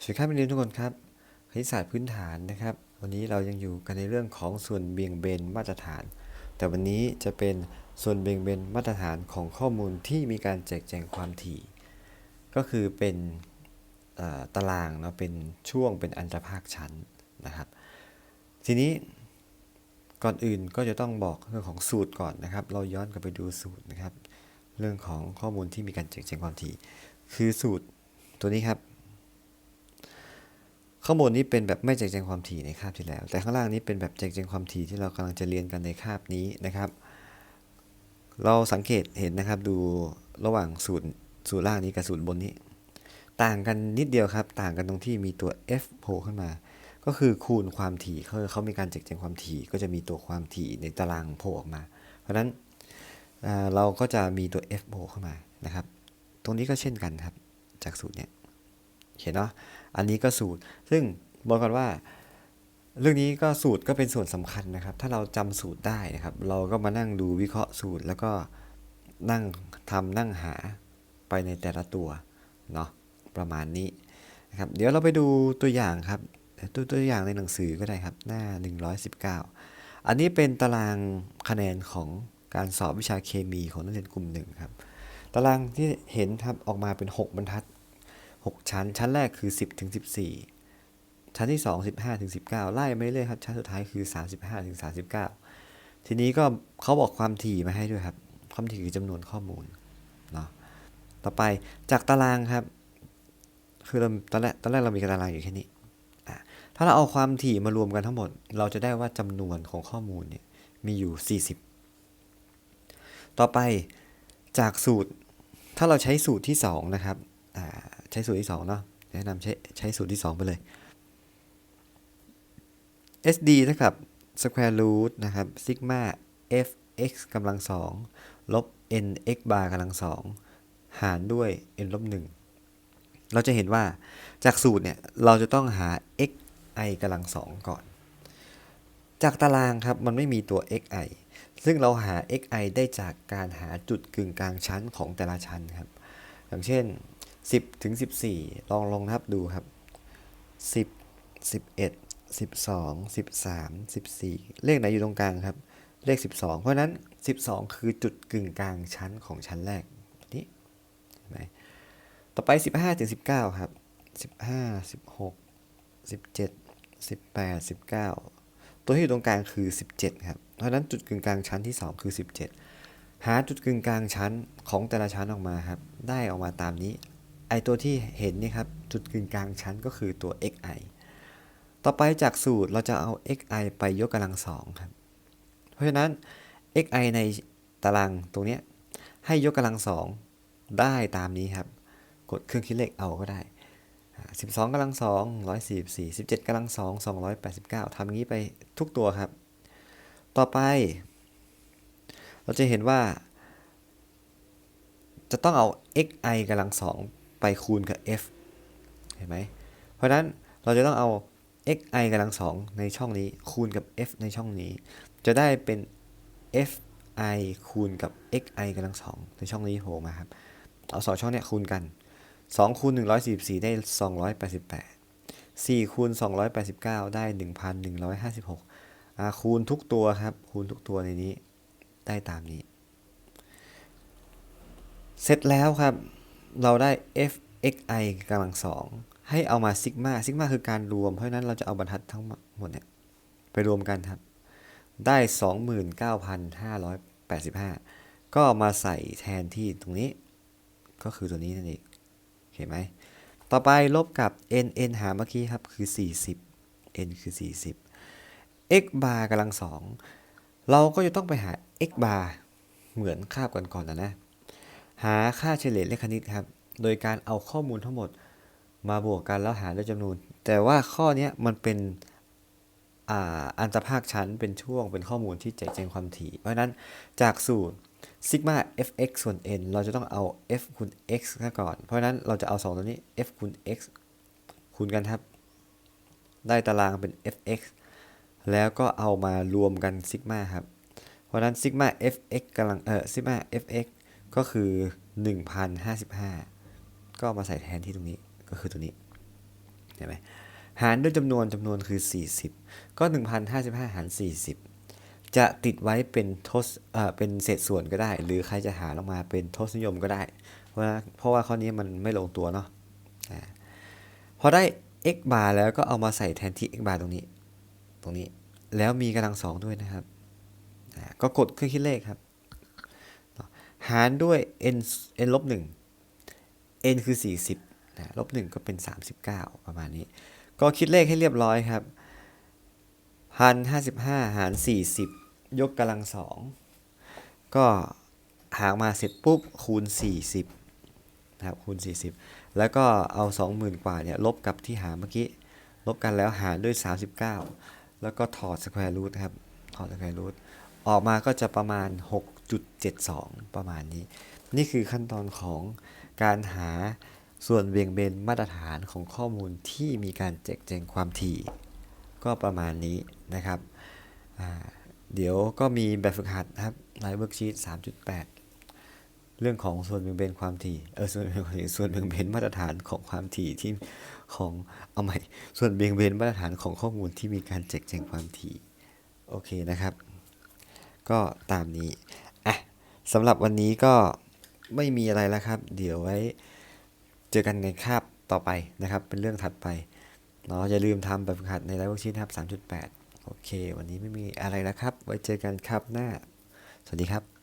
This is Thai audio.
สวัสดีครับนักเรียนทุกคนครับคณิตศาสตร์พื้นฐานนะครับ วันนี้เรายังอยู่กันในเรื่องของส่วนเบี่ยงเบนมาตรฐาน แต่วันนี้จะเป็นส่วนเบี่ยงเบนมาตรฐานของข้อมูลที่มีการแจกแจงความถี่ ก็คือเป็นตารางเนาะเป็นช่วงเป็นอันตรภาคชั้นนะครับ ทีนี้ก่อนอื่นก็จะต้องบอกเรื่องของสูตรก่อนนะครับ เราย้อนกลับไปดูสูตรนะครับ เรื่องของข้อมูลที่มีการแจกแจงความถี่ คือสูตรตัวนี้ครับ ข้างบนนี้เป็นแบบไม่แจกแจงความถี่ในคาบที่แล้ว แต่ข้างล่างนี้เป็นแบบแจกแจงความถี่ที่เรากำลังจะเรียนกันในคาบนี้นะครับ เราสังเกตเห็นนะครับดูระหว่างสูตรสูตรล่างนี้กับสูตรบนนี้ ต่างกันนิดเดียวครับ ต่างกันตรงที่มีตัว f โผล่ขึ้นมา ก็คือคูณความถี่เขาเขามีการแจกแจงความถี่ ก็จะมีตัวความถี่ในตารางโผล่ออกมา เพราะฉะนั้นเราก็จะมีตัว f โผล่เข้ามานะครับ ตรงนี้ก็เช่นกันครับจากสูตรเนี้ยเห็นเนาะ อันนี้ก็สูตร ซึ่งบอกก่อนว่า เรื่องนี้ก็สูตรก็เป็นส่วนสำคัญนะครับ ถ้าเราจำสูตรได้นะครับ เราก็มานั่งดูวิเคราะห์สูตร แล้วก็นั่งทำนั่งหาไปในแต่ละตัวเนาะประมาณนี้นะครับ เดี๋ยวเราไปดูตัวอย่างครับตัวตัวอย่างในหนังสือก็ได้ครับ หน้า 119 อันนี้เป็นตารางคะแนนของการสอบวิชาเคมีของนักเรียนกลุ่มหนึ่งครับ ตารางที่เห็นครับออกมาเป็น 6 บรรทัด 6 ชั้น ชั้นแรกคือ 10ถึง14 ชั้นที่ 2 15ถึง19 ไล่ไม่เรื่อยครับ ชั้นสุดท้ายคือ 35ถึง39 ทีนี้ก็เขาบอกความถี่มาให้ด้วยครับ ความถี่คือจำนวนข้อมูลเนาะ ต่อไปจากตารางครับ คือเราตอนแรกตอนแรกเรามีตารางอยู่แค่นี้อะถ้าเราเอาความถี่มารวมกันทั้งหมด เราจะได้ว่าจำนวนของข้อมูลเนี่ยมีอยู่ 40 ต่อไปจากสูตร ถ้าเราใช้สูตรที่ 2 นะครับอ่า ช้สูตรที่2เนาะแนะนำใช้ใช้สูตรที่ 2 ไปเลย SD เท่ากับ square root นะครับ sigma fx กำลังสองลบ nx bar กำลังสองหารด้วย n ลบหนึ่งเราจะเห็นว่าจากสูตรเนี่ย เราจะต้องหา xi กำลังสองก่อน จากตารางครับ มันไม่มีตัว xi ซึ่งเราหา xi ได้จากการหาจุดกึ่งกลางชั้นของแต่ละชั้นครับ อย่างเช่น 10ถึง14 ลองลองนับดูครับ 10 11 12 13 14 เลขไหนอยู่ตรงกลางครับ เลข 12 เพราะนั้น 12 คือจุดกึ่งกลางชั้นของชั้นแรกนี่เห็นไหมต่อไป 15ถึง19 ครับ 15 16 17 18 19 ตัวที่อยู่ตรงกลางคือ 17 ครับ เพราะฉะนั้นจุดกึ่งกลางชั้นที่ 2 คือ 17 หาจุดกึ่งกลางชั้นของแต่ละชั้นออกมาครับ ได้ออกมาตามนี้ ไอตัวที่เห็นนี่ครับจุดกึ่งกลางชั้นก็คือตัว xi ต่อไปจากสูตรเราจะเอา xi ไปยกกำลังสองครับ เพราะฉะนั้น xi ในตารางตรงนี้ให้ยกกำลังสองได้ตามนี้ครับ กดเครื่องคิดเลขเอาก็ได้ 12กำลังสอง144 17กำลังสอง289ทำอย่างนี้ไปทุกตัวครับ ต่อไป เราจะเห็นว่า จะต้องเอา xi กำลังสอง ไปคูณกับ f เห็นไหม เพราะฉะนั้นเราจะต้องเอา xi กำลังสองในช่องนี้คูณกับ f ในช่องนี้ จะได้เป็น fi คูณกับ xi กำลังสองในช่องนี้โผล่มาครับ เอาสองช่องเนี้ยคูณกัน 2 คูณ 144 ได้ 288 4 คูณ 289 ได้ 1,156อ่าคูณทุกตัวครับ คูณทุกตัวในนี้ได้ตามนี้ เสร็จแล้วครับ เราได้ fxi กำลังสองให้เอามาซิกมาซิกมาคือการรวม เพราะฉะนั้นเราจะเอาบรรทัดทั้งหมดเนี่ยไปรวมกันครับ ได้ 29,585 ก็มาใส่แทนที่ตรงนี้ ก็คือตัวนี้นั่นเองเห็นไหม ต่อไปลบกับ n n หาเมื่อกี้ครับ คือ 40 n คือ 40 x bar กำลังสองเราก็จะต้องไปหา x bar เหมือนคาบก่อนๆนะนะ หาค่าเฉลี่ยเลขคณิตครับ โดยการเอาข้อมูลทั้งหมดมาบวกกันแล้วหารด้วยจำนวน แต่ว่าข้อนี้มันเป็นอ่าอันตรภาคชั้นเป็นช่วงเป็นข้อมูลที่แจกแจงความถี่ เพราะนั้นจากสูตรซิกมา fx ส่วน n เราจะต้องเอา f คูณ x ซะก่อน เพราะนั้นเราจะเอา 2 ตัวนี้ f คูณ x คูณกันครับ ได้ตารางเป็น fx แล้วก็เอามารวมกันซิกมาครับ เพราะฉะนั้นซิกมา fx กำลังเออซิกมา fx ก็คือ 1055 ก็มาใส่แทนที่ตรงนี้ก็คือตัวนี้เห็นไหมหารด้วยจำนวนจำนวนคือ 40 ก็ 1,055 หาร 40 จะติดไว้เป็นทศเอ่อเป็นเศษส่วนก็ได้ หรือใครจะหารออกมาเป็นทศนิยมก็ได้ เพราะว่าเพราะว่าข้อนี้มันไม่ลงตัวเนาะพอได้ x bar แล้วก็เอามาใส่แทนที่ x bar ตรงนี้ ตรงนี้ แล้วมีกำลังสองด้วยนะครับ ก็กดเครื่องคิดเลขครับ หารด้วย n n ลบ1 n คือ 40นะลบ1ก็เป็น 39 ประมาณนี้ ก็คิดเลขให้เรียบร้อยครับ1,055 หาร 40 ยกกำลังสองก็หารมาเสร็จปุ๊บคูณ 40นะครับคูณ 40 แล้วก็เอา 20,000 กว่าเนี่ยลบกับที่หาเมื่อกี้ ลบกันแล้วหารด้วย 39 แล้วก็ถอดสแควร์รูทครับถอดสแควร์รูทออกมาก็จะประมาณ 6.72 ประมาณนี้ นี่คือขั้นตอนของการหาส่วนเบี่ยงเบนมาตรฐานของข้อมูลที่มีการแจกแจงความถี่ ก็ประมาณนี้นะครับ เดี๋ยวก็มีแบบฝึกหัดนะครับในเวิร์กชีต3.8 เรื่องของส่วนเบี่ยงเบนความถี่ เออส่วนเบี่ยงเบนส่วนเบี่ยงเบนมาตรฐานของความถี่ที่ของ เอาใหม่ ส่วนเบี่ยงเบนมาตรฐานของข้อมูลที่มีการแจกแจงความถี่ โอเคนะครับ ก็ตามนี้ อะสำหรับวันนี้ก็ ไม่มีอะไรแล้วครับ เดี๋ยวไว้เจอกันในคาบต่อไปนะครับ เป็นเรื่องถัดไปเนาะอย่าลืมทำแบบฝึกหัดในไลฟ์เวิร์กชีนครับ 3.8 โอเค วันนี้ไม่มีอะไรแล้วครับ ไว้เจอกันครับหน้า สวัสดีครับ